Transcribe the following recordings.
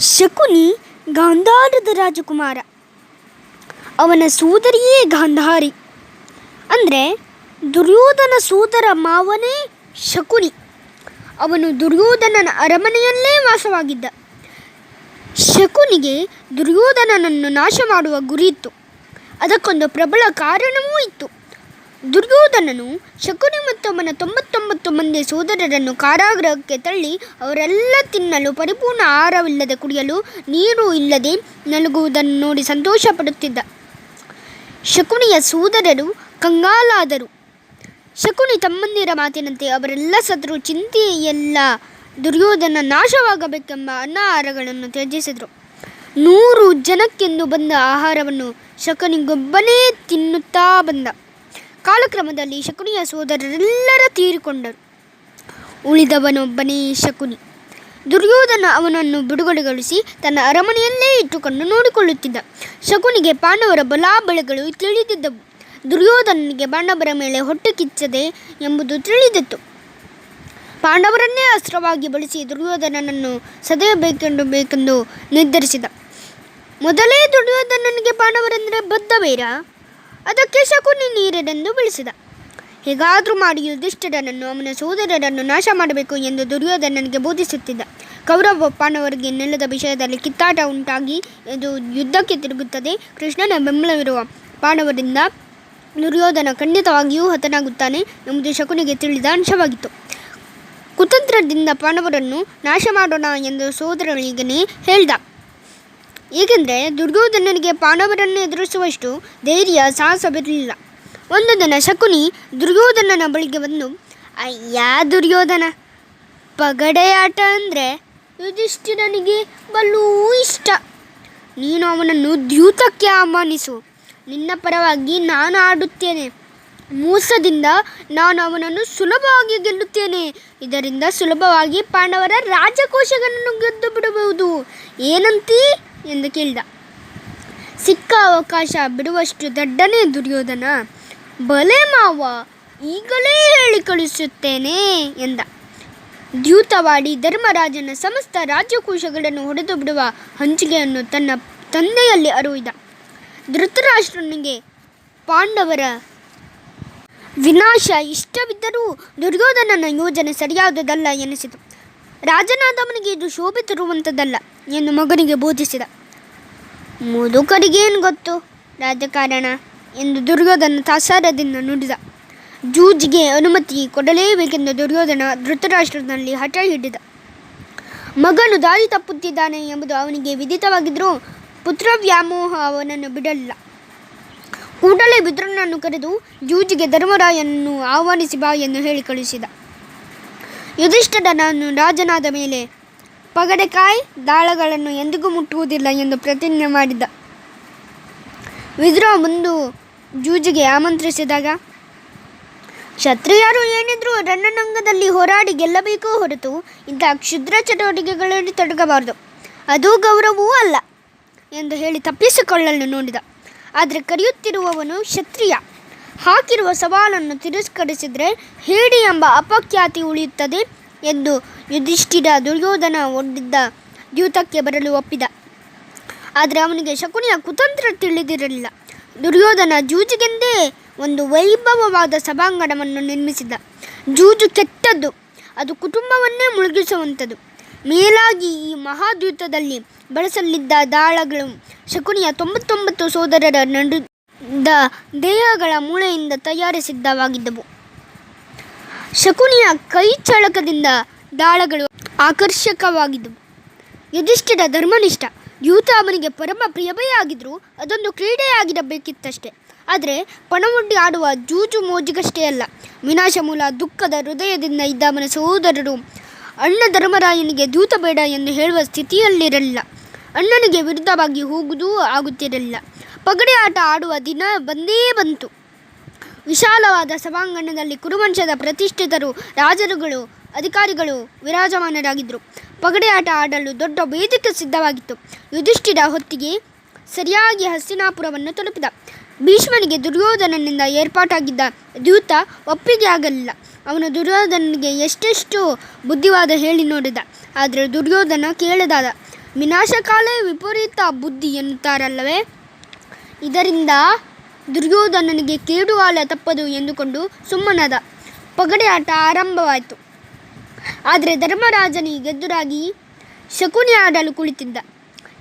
ಶಕುನಿ ಗಾಂಧಾರದ ರಾಜಕುಮಾರ. ಅವನ ಸೋದರಿಯೇ ಗಾಂಧಾರಿ. ಅಂದರೆ ದುರ್ಯೋಧನ ಸೋದರ ಮಾವನೇ ಶಕುನಿ. ಅವನು ದುರ್ಯೋಧನನ ಅರಮನೆಯಲ್ಲೇ ವಾಸವಾಗಿದ್ದ. ಶಕುನಿಗೆ ದುರ್ಯೋಧನನನ್ನು ನಾಶ ಮಾಡುವ ಗುರಿ ಇತ್ತು ಅದಕ್ಕೊಂದು ಪ್ರಬಲ ಕಾರಣವೂ ಇತ್ತು. ದುರ್ಯೋಧನನು ಶಕುನಿ ಮತ್ತು ಅವನ ತೊಂಬತ್ತೊಂಬತ್ತು ಮಂದಿ ಸೋದರರನ್ನು ಕಾರಾಗೃಹಕ್ಕೆ ತಳ್ಳಿ ಅವರೆಲ್ಲ ತಿನ್ನಲು ಪರಿಪೂರ್ಣ ಆಹಾರವಿಲ್ಲದೆ ಕುಡಿಯಲು ನೀರು ಇಲ್ಲದೆ ನಲುಗುವುದನ್ನು ನೋಡಿ ಸಂತೋಷಪಡುತ್ತಿದ್ದ. ಶಕುನಿಯ ಸೋದರರು ಕಂಗಾಲಾದರು. ಶಕುನಿ ತಮ್ಮಂದಿರ ಮಾತಿನಂತೆ ಅವರೆಲ್ಲ ಸದರು ಚಿಂತೆಯೆಲ್ಲ ದುರ್ಯೋಧನ ನಾಶವಾಗಬೇಕೆಂಬ ಅನ್ನಾಹಾರಗಳನ್ನು ತ್ಯಜಿಸಿದರು. ನೂರು ಜನಕ್ಕೆಂದು ಬಂದ ಆಹಾರವನ್ನು ಶಕುನಿಗೊಬ್ಬನೇ ತಿನ್ನುತ್ತಾ ಬಂದ. ಕಾಲಕ್ರಮದಲ್ಲಿ ಶಕುನಿಯ ಸೋದರರೆಲ್ಲರ ತೀರಿಕೊಂಡರು. ಉಳಿದವನೊಬ್ಬನೇ ಶಕುನಿ. ದುರ್ಯೋಧನ ಅವನನ್ನು ಬಿಡುಗಡೆಗೊಳಿಸಿ ತನ್ನ ಅರಮನೆಯಲ್ಲೇ ಇಟ್ಟುಕೊಂಡು ನೋಡಿಕೊಳ್ಳುತ್ತಿದ್ದ. ಶಕುನಿಗೆ ಪಾಂಡವರ ಬಲಾಬಲಗಳು ತಿಳಿದಿದ್ದವು. ದುರ್ಯೋಧನನಿಗೆ ಪಾಂಡವರ ಮೇಲೆ ಹೊಟ್ಟೆ ಕಿಚ್ಚದೆ ಎಂಬುದು ತಿಳಿದಿತ್ತು. ಪಾಂಡವರನ್ನೇ ಅಸ್ತ್ರವಾಗಿ ಬಳಸಿ ದುರ್ಯೋಧನನನ್ನು ಸದೆಯಬೇಕೆಂದು ಬೇಕೆಂದು ನಿರ್ಧರಿಸಿದ. ಮೊದಲೇ ದುರ್ಯೋಧನನಿಗೆ ಪಾಂಡವರೆಂದರೆ ಬದ್ಧ ಬೇರ ಅದಕ್ಕೆ ಶಕುನಿ ನೀರರೆಂದು ಬಿಳಿಸಿದ. ಹೇಗಾದರೂ ಮಾಡಿ ಯುಧಿಷ್ಠಿರನನ್ನು, ಅವನ ಸೋದರರನ್ನು ನಾಶ ಮಾಡಬೇಕು ಎಂದು ದುರ್ಯೋಧನನಿಗೆ ಬೋಧಿಸುತ್ತಿದ್ದ. ಕೌರವ ಪಾಂಡವರಿಗೆ ನೆಲದ ವಿಷಯದಲ್ಲಿ ಕಿತ್ತಾಟ ಉಂಟಾಗಿ ಇದು ಯುದ್ಧಕ್ಕೆ ತಿರುಗುತ್ತದೆ. ಕೃಷ್ಣನ ಬೆಂಬಲವಿರುವ ಪಾಂಡವರಿಂದ ದುರ್ಯೋಧನ ಖಂಡಿತವಾಗಿಯೂ ಹತನಾಗುತ್ತಾನೆ ಎಂಬುದು ಶಕುನಿಗೆ ತಿಳಿದ ಅಂಶವಾಗಿತ್ತು. ಕುತಂತ್ರದಿಂದ ಪಾಂಡವರನ್ನು ನಾಶ ಮಾಡೋಣ ಎಂದು ಸೋದರನಿಗನೇ ಹೇಳ್ದ. ಏಕೆಂದರೆ ದುರ್ಯೋಧನನಿಗೆ ಪಾಂಡವರನ್ನು ಎದುರಿಸುವಷ್ಟು ಧೈರ್ಯ ಸಾಹಸವಿರಲಿಲ್ಲ. ಒಂದು ದಿನ ಶಕುನಿ ದುರ್ಯೋಧನನ ಬಳಿಗೆ ಬಂದು, ಅಯ್ಯ ದುರ್ಯೋಧನ, ಪಗಡೆಯಾಟ ಅಂದರೆ ಯುಧಿಷ್ಠಿರನಿಗೆ ಬಲ್ಲೂ ಇಷ್ಟ. ನೀನು ಅವನನ್ನು ದ್ಯೂತಕ್ಕೆ ಆಹ್ವಾನಿಸು. ನಿನ್ನ ಪರವಾಗಿ ನಾನು ಆಡುತ್ತೇನೆ. ಮೋಸದಿಂದ ನಾನು ಅವನನ್ನು ಸುಲಭವಾಗಿ ಗೆಲ್ಲುತ್ತೇನೆ. ಇದರಿಂದ ಸುಲಭವಾಗಿ ಪಾಂಡವರ ರಾಜಕೋಶಗಳನ್ನು ಗೆದ್ದು ಬಿಡಬಹುದು. ಏನಂತೀ? ಎಂದು ಕೇಳಿದ. ಸಿಕ್ಕ ಅವಕಾಶ ಬಿಡುವಷ್ಟು ದಡ್ಡನೇ ದುರ್ಯೋಧನ. ಬಲೆ ಮಾವ, ಈಗಲೇ ಹೇಳಿ ಕಳಿಸುತ್ತೇನೆ ಎಂದ. ದ್ಯೂತವಾಡಿ ಧರ್ಮರಾಜನ ಸಮಸ್ತ ರಾಜ್ಯಕೋಶಗಳನ್ನು ಹೊಡೆದು ಬಿಡುವ ಹಂಚಿಕೆಯನ್ನು ತನ್ನ ತಂದೆಯಲ್ಲಿ ಅರುವಿದ ಧೃತರಾಷ್ಟ್ರನಿಗೆ ಪಾಂಡವರ ವಿನಾಶ ಇಷ್ಟವಿದ್ದರೂ ದುರ್ಯೋಧನನ ಯೋಜನೆ ಸರಿಯಾದುದಲ್ಲ ಎನಿಸಿತು. ರಾಜನಾದವನಿಗೆ ಇದು ಶೋಭೆ ತರುವಂಥದ್ದಲ್ಲ. ಎಂದು ಮಗನಿಗೆ ಬೋಧಿಸಿದ. ಮುದುಕರಿಗೇನು ಗೊತ್ತು? ರಾಜಕಾರಣ ಎಂದು ದುರ್ಯೋಧನ ತಾಸಾರದಿಂದ ನುಡಿದ. ಜೂಜಿಗೆ ಅನುಮತಿ ಕೊಡಲೇಬೇಕೆಂದು ದುರ್ಯೋಧನ ಧೃತರಾಷ್ಟ್ರದಲ್ಲಿ ಹಠ ಹಿಡಿದ. ಮಗನು ದಾರಿ ತಪ್ಪುತ್ತಿದ್ದಾನೆ ಎಂಬುದು ಅವನಿಗೆ ವಿದಿತವಾಗಿದ್ದರೂ ಪುತ್ರ ವ್ಯಾಮೋಹ ಅವನನ್ನು ಬಿಡಲಿಲ್ಲ. ಕೂಡಲೇ ಬಿದ್ರನನ್ನು ಕರೆದು ಜೂಜಿಗೆ ಧರ್ಮರಾಯನನ್ನು ಆಹ್ವಾನಿಸಿ ಬಾ ಎಂದು ಹೇಳಿ ಕಳುಹಿಸಿದ. ಯುಧಿಷ್ಠಿರನನ್ನು ರಾಜನಾದ ಮೇಲೆ ಪಗಡೆಕಾಯಿ ದಾಳಗಳನ್ನು ಎಂದಿಗೂ ಮುಟ್ಟುವುದಿಲ್ಲ ಎಂದು ಪ್ರತಿಜ್ಞೆ ಮಾಡಿದ್ದ ವಿದ್ರೋಹ ಮುಂದು ಜೂಜಿಗೆ ಆಮಂತ್ರಿಸಿದಾಗ, ಕ್ಷತ್ರಿಯರು ಏನಿದ್ರೂ ರಣರಂಗದಲ್ಲಿ ಹೋರಾಡಿ ಗೆಲ್ಲಬೇಕು ಹೊರತು ಇಂಥ ಕ್ಷುದ್ರ ಚಟುವಟಿಕೆಗಳಲ್ಲಿ ತೊಡಗಬಾರದು. ಅದು ಗೌರವವೂ ಅಲ್ಲ ಎಂದು ಹೇಳಿ ತಪ್ಪಿಸಿಕೊಳ್ಳಲು ನೋಡಿದ. ಆದರೆ ಕರೆಯುತ್ತಿರುವವನು ಕ್ಷತ್ರಿಯ. ಹಾಕಿರುವ ಸವಾಲನ್ನು ತಿರಸ್ಕರಿಸಿದರೆ ಹೇಡಿ ಎಂಬ ಅಪಖ್ಯಾತಿ ಉಳಿಯುತ್ತದೆ. ಎಂದು ಯುಧಿಷ್ಠಿರ ದುರ್ಯೋಧನ ಒಡ್ಡಿದ್ದ ದ್ಯೂತಕ್ಕೆ ಬರಲು ಒಪ್ಪಿದ. ಆದರೆ ಅವನಿಗೆ ಶಕುನಿಯ ಕುತಂತ್ರ ತಿಳಿದಿರಲಿಲ್ಲ. ದುರ್ಯೋಧನ ಜೂಜಿಗೆಂದೇ ಒಂದು ವೈಭವವಾದ ಸಭಾಂಗಣವನ್ನು ನಿರ್ಮಿಸಿದ. ಜೂಜು ಕೆಟ್ಟದ್ದು, ಅದು ಕುಟುಂಬವನ್ನೇ ಮುಳುಗಿಸುವಂಥದ್ದು. ಮೇಲಾಗಿ ಈ ಮಹಾದ್ಯೂತದಲ್ಲಿ ಬಳಸಲಿದ್ದ ದಾಳಗಳು ಶಕುನಿಯ ತೊಂಬತ್ತೊಂಬತ್ತು ಸೋದರರ ನಡುದ ದೇಹಗಳ ಮೂಳೆಯಿಂದ ತಯಾರಿಸಿದ್ದವಾಗಿದ್ದವು. ಶಕುನಿಯ ಕೈ ಚಳಕದಿಂದ ದಾಳಗಳು ಆಕರ್ಷಕವಾಗಿದ್ದವು. ಯುಧಿಷ್ಠಿರ ಧರ್ಮನಿಷ್ಠ, ಯೂತ ಅವನಿಗೆ ಪರಮ ಪ್ರಿಯವೇ ಆಗಿದ್ದರೂ ಅದೊಂದು ಕ್ರೀಡೆಯಾಗಿರಬೇಕಿತ್ತಷ್ಟೆ. ಆದರೆ ಪಣವೊಡ್ಡಿ ಆಡುವ ಜೂಜು ಮೋಜಿಗಷ್ಟೇ ಅಲ್ಲ ವಿನಾಶ ಮೂಲ ದುಃಖದ ಹೃದಯದಿಂದ ಇದ್ದ ಅವನ ಸಹೋದರರು ಅಣ್ಣ ಧರ್ಮರಾಯನಿಗೆ ದೂತ ಬೇಡ ಎಂದು ಹೇಳುವ ಸ್ಥಿತಿಯಲ್ಲಿರಲಿಲ್ಲ. ಅಣ್ಣನಿಗೆ ವಿರುದ್ಧವಾಗಿ ಹೋಗುವುದೂ ಆಗುತ್ತಿರಲಿಲ್ಲ. ಪಗಡೆ ಆಟ ಆಡುವ ದಿನ ಬಂದೇ ಬಂತು. ವಿಶಾಲವಾದ ಸಭಾಂಗಣದಲ್ಲಿ ಕುರುವಂಶದ ಪ್ರತಿಷ್ಠಿತರು, ರಾಜರುಗಳು, ಅಧಿಕಾರಿಗಳು ವಿರಾಜಮಾನರಾಗಿದ್ದರು. ಪಗಡೆ ಆಟ ಆಡಲು ದೊಡ್ಡ ವೇದಿಕೆ ಸಿದ್ಧವಾಗಿತ್ತು. ಯುಧಿಷ್ಠಿರ ಹೊತ್ತಿಗೆ ಸರಿಯಾಗಿ ಹಸ್ತಿನಾಪುರವನ್ನು ತಲುಪಿದ. ಭೀಷ್ಮನಿಗೆ ದುರ್ಯೋಧನನಿಂದ ಏರ್ಪಾಟಾಗಿದ್ದ ದ್ಯೂತ ಒಪ್ಪಿಗೆ ಆಗಲಿಲ್ಲ. ಅವನು ದುರ್ಯೋಧನನಿಗೆ ಎಷ್ಟೆಷ್ಟು ಬುದ್ಧಿವಾದ ಹೇಳಿ ನೋಡಿದ. ಆದರೆ ದುರ್ಯೋಧನ ಕೇಳದಾದ, ವಿನಾಶಕಾಲೇ ವಿಪರೀತ ಬುದ್ಧಿ ಎನ್ನುತ್ತಾರಲ್ಲವೇ? ಇದರಿಂದ ದುರ್ಯೋಧನನಿಗೆ ಕೇಡುಗಾಲ ತಪ್ಪದು ಎಂದುಕೊಂಡು ಸುಮ್ಮನದ. ಪಗಡೆ ಆಟ ಆರಂಭವಾಯಿತು. ಆದರೆ ಧರ್ಮರಾಜನಿಗೆ ಎದುರಾಗಿ ಶಕುನಿ ಆಡಲು ಕುಳಿತಿದ್ದ.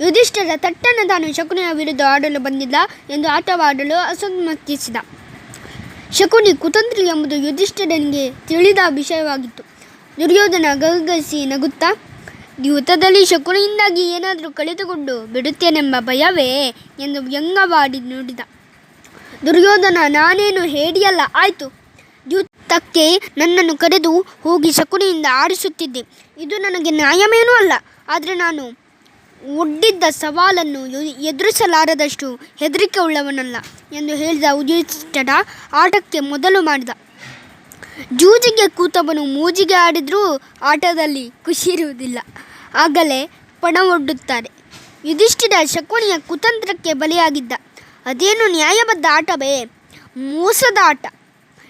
ಯುಧಿಷ್ಠರ ತಟ್ಟನ ತಾನು ಶಕುನಿಯ ವಿರುದ್ಧ ಆಡಲು ಬಂದಿಲ್ಲ ಎಂದು ಆಟವಾಡಲು ಅಸಮ್ಮತಿಸಿದ. ಶಕುನಿ ಕುತಂತ್ರಿ ಎಂಬುದು ಯುಧಿಷ್ಠರನಿಗೆ ತಿಳಿದ ವಿಷಯವಾಗಿತ್ತು. ದುರ್ಯೋಧನ ಗಗಸಿ ನಗುತ್ತಾ, ದ್ಯೂತದಲ್ಲಿ ಶಕುನಿಯಿಂದಾಗಿ ಏನಾದರೂ ಕಳೆದುಕೊಂಡು ಬಿಡುತ್ತೇನೆಂಬ ಭಯವೇ ಎಂದು ವ್ಯಂಗವಾಡಿ ನುಡಿದ. ದುರ್ಯೋಧನ, ನಾನೇನು ಹೇಡಿಯಲ್ಲ, ಆಯಿತು. ದ್ಯೂತಕ್ಕೆ ನನ್ನನ್ನು ಕರೆದು ಹೋಗಿ ಶಕುನಿಯಿಂದ ಆಡಿಸುತ್ತಿದ್ದೆ ಇದು ನನಗೆ ನ್ಯಾಯವೇನೂ ಅಲ್ಲ. ಆದರೆ ನಾನು ಒಡ್ಡಿದ್ದ ಸವಾಲನ್ನು ಎದುರಿಸಲಾರದಷ್ಟು ಹೆದರಿಕೆ ಉಳ್ಳವನಲ್ಲ ಎಂದು ಹೇಳಿದ ಉದಿಷ್ಟನ ಆಟಕ್ಕೆ ಮೊದಲು ಮಾಡಿದ. ಜೂಜಿಗೆ ಕೂತವನು ಮೂಜಿಗೆ ಆಡಿದರೂ ಆಟದಲ್ಲಿ ಖುಷಿ ಇರುವುದಿಲ್ಲ ಆಗಲೇ ಪಣ ಒಡ್ಡುತ್ತಾರೆ ಯುಧಿಷ್ಠಿರ ಶಕುನಿಯ ಕುತಂತ್ರಕ್ಕೆ ಬಲಿಯಾಗಿದ್ದ. ಅದೇನು ನ್ಯಾಯಬದ್ಧ ಆಟವೇ? ಮೋಸದ ಆಟ.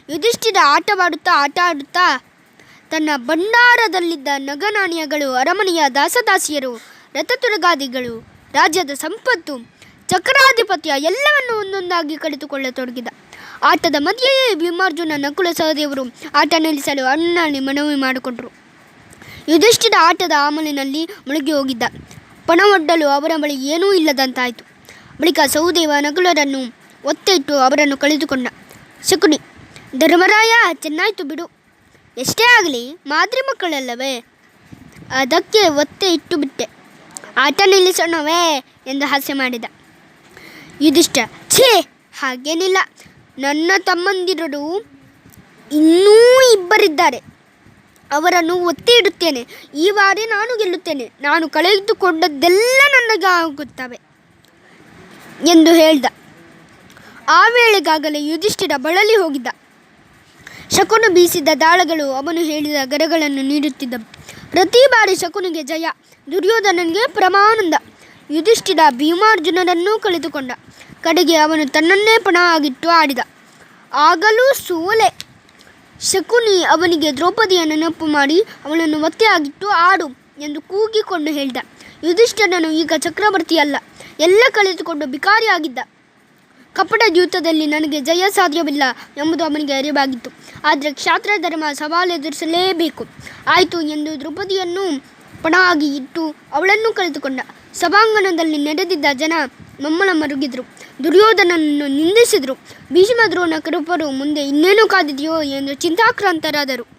ಯುಧಿಷ್ಠಿರ ಆಟವಾಡುತ್ತಾ ಆಟ ಆಡುತ್ತಾ, ತನ್ನ ಭಂಡಾರದಲ್ಲಿದ್ದ ನಗನಾಣ್ಯಗಳು ಅರಮನೆಯ ದಾಸದಾಸಿಯರು, ರಥತುರಗಾದಿಗಳು, ರಾಜ್ಯದ ಸಂಪತ್ತು, ಚಕ್ರಾಧಿಪತ್ಯ ಎಲ್ಲವನ್ನು ಒಂದೊಂದಾಗಿ ಕಳೆದುಕೊಳ್ಳತೊಡಗಿದ. ಆಟದ ಮಧ್ಯೆಯೇ ಭೀಮಾರ್ಜುನ ನಕುಲ ಸಹದೇವರು ಆಟ ನಿಲ್ಲಿಸಲು ಅಣ್ಣನಲ್ಲಿ ಮನವಿ ಮಾಡಿಕೊಂಡರು. ಯುಧಿಷ್ಠಿರ ಆಟದ ಆಮಲಿನಲ್ಲಿ ಮುಳುಗಿ ಹೋಗಿದ್ದ ಪಣವೊಡ್ಡಲು ಅವರ ಬಳಿ ಏನೂ ಇಲ್ಲದಂತಾಯಿತು. ಬಳಿಕ ಸಹದೇವ ನಗುಲರನ್ನು ಒತ್ತಿಟ್ಟು ಅವರನ್ನು ಕಳೆದುಕೊಂಡ. ಶಕುನಿ, ಧರ್ಮರಾಯ, ಚೆನ್ನಾಯಿತು ಬಿಡು. ಎಷ್ಟೇ ಆಗಲಿ, ಮಾದರಿ ಮಕ್ಕಳಲ್ಲವೇ? ಅದಕ್ಕೆ ಒತ್ತೆ ಇಟ್ಟು ಬಿಟ್ಟೆ. ಆಟ ನಿಲ್ಲಿಸೋಣವೇ ಎಂದು ಹಾಸ್ಯ ಮಾಡಿದ. ಯುಧಿಷ್ಠ, ಛೇ, ಹಾಗೇನಿಲ್ಲ. ನನ್ನ ತಮ್ಮಂದಿರರು ಇನ್ನೂ ಇಬ್ಬರಿದ್ದಾರೆ. ಅವರನ್ನು ಒತ್ತಿ ಇಡುತ್ತೇನೆ ಈ ಬಾರಿ ನಾನು ಗೆಲ್ಲುತ್ತೇನೆ. ನಾನು ಕಳೆದುಕೊಂಡದ್ದೆಲ್ಲ ನನಗೆ ಆಗುತ್ತವೆ. ಎಂದು ಹೇಳ್ದ. ಆ ವೇಳೆಗಾಗಲೇ ಯುಧಿಷ್ಠಿರ ಬಳಲಿ ಹೋಗಿದ್ದ. ಶಕುನು ಬೀಸಿದ ದಾಳಗಳು ಅವನು ಹೇಳಿದ ಗರಗಳನ್ನು ನೀಡುತ್ತಿದ್ದ. ಪ್ರತಿ ಬಾರಿ ಶಕುನಿಗೆ ಜಯ, ದುರ್ಯೋಧನನಿಗೆ ಪ್ರಮಾನಂದ. ಯುಧಿಷ್ಠಿರ ಭೀಮಾರ್ಜುನರನ್ನೂ ಕಳೆದುಕೊಂಡ. ಕಡೆಗೆ ಅವನು ತನ್ನನ್ನೇ ಪಣ ಆಗಿಟ್ಟು ಆಡಿದ. ಆಗಲೂ ಸೋಲೆ. ಶಕುನಿ ಅವನಿಗೆ ದ್ರೌಪದಿಯ ನೆನಪು ಮಾಡಿ ಅವಳನ್ನು ಒತ್ತೆಯಾಗಿಟ್ಟು ಆಡು ಎಂದು ಕೂಗಿಕೊಂಡು ಹೇಳಿದ. ಯುಧಿಷ್ಠಿರನು ಈಗ ಚಕ್ರವರ್ತಿಯಲ್ಲ. ಎಲ್ಲ ಕಳೆದುಕೊಂಡು ಬಿಕಾರಿಯಾಗಿದ್ದ ಕಪಟ ದ್ಯೂತದಲ್ಲಿ ನನಗೆ ಜಯ ಸಾಧ್ಯವಿಲ್ಲ ಎಂಬುದು ಅವನಿಗೆ ಅರಿವಾಗಿತ್ತು. ಆದರೆ ಕ್ಷಾತ್ರ ಧರ್ಮ ಸವಾಲು ಎದುರಿಸಲೇಬೇಕು. ಆಯಿತು ಎಂದು ದ್ರೌಪದಿಯನ್ನು ಪಣವಾಗಿ ಇಟ್ಟು ಅವಳನ್ನು ಕಳೆದುಕೊಂಡ. ಸಭಾಂಗಣದಲ್ಲಿ ನಡೆದಿದ್ದ ಜನ ಮಮ್ಮಲ ಮರುಗಿದರು. ದುರ್ಯೋಧನನನ್ನು ನಿಂದಿಸಿದರು. ಭೀಷ್ಮ ದ್ರೋಣ ಕೃಪರು ಮುಂದೆ ಇನ್ನೇನು ಕಾದಿದೆಯೋ ಎಂದು ಚಿಂತಾಕ್ರಾಂತರಾದರು.